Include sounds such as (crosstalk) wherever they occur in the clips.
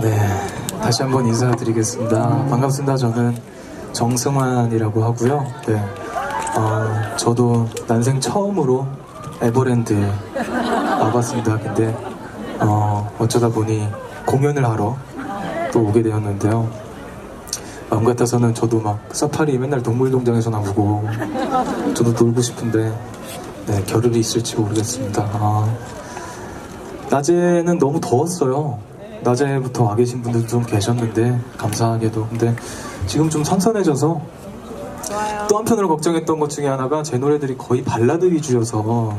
네, 다시 한번 인사드리겠습니다. 반갑습니다. 저는 정승환이라고 하고요. 네, 어, 저도 난생 처음으로 에버랜드에 와봤습니다. 근데 어, 어쩌다 보니 공연을 하러 또 오게 되었는데요. 마음 같아서는 저도 막 사파리 맨날 동물농장에서 나오고 저도 놀고 싶은데 네, 겨를이 있을지 모르겠습니다. 아, 낮에는 너무 더웠어요. 낮에부터 와 계신 분들도 좀 계셨는데 감사하게도 근데 지금 좀 선선해져서 또 한편으로 걱정했던 것 중에 하나가 제 노래들이 거의 발라드 위주여서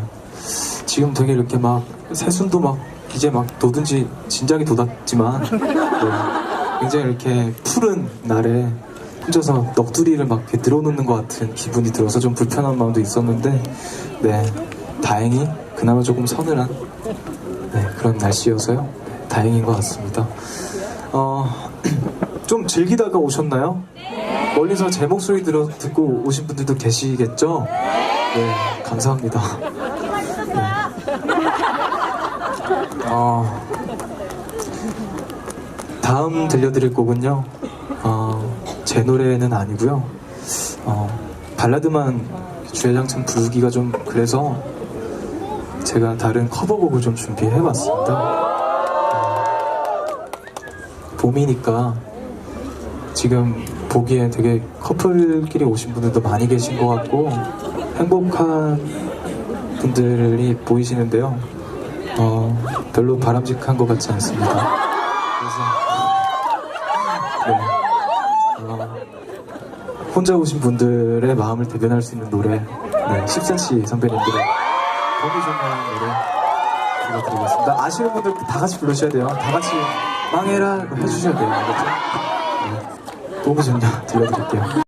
지금 되게 이렇게 막 새순도 막 이제 막 돋은지 진작에 돋았지만 네, 굉장히 이렇게 푸른 날에 혼자서 넋두리를 막 이렇게 늘어놓는 것 같은 기분이 들어서 좀 불편한 마음도 있었는데 네 다행히 그나마 조금 서늘한 네, 그런 날씨여서요. 네, 다행인 것 같습니다. 어, (clears throat) 좀 즐기다가 오셨나요? 멀리서 제 목소리 들어, 듣고 오신 분들도 계시겠죠? 네, 감사합니다. 네. 어, 다음 들려드릴 곡은요, 어, 제 노래는 아니고요. 어, 발라드만 주야장창 부르기가 좀 그래서 제가 다른 커버곡을 좀 준비해봤습니다. 음, 봄이니까 지금 보기에 되게 커플끼리 오신 분들도 많이 계신 것 같고 행복한 분들이 보이시는데요. 어, 별로 바람직한 것 같지 않습니다. 그래서 네. 어, 혼자 오신 분들의 마음을 대변할 수 있는 노래 네, 10cm 선배님들의 보기 좋는 노래 불러드리겠습니다. 아시는 분들 다 같이 부르셔야 돼요. 다 같이 망해라 해주셔야 돼요. 알겠죠? 네. 보기 좋냐 들려드릴게요.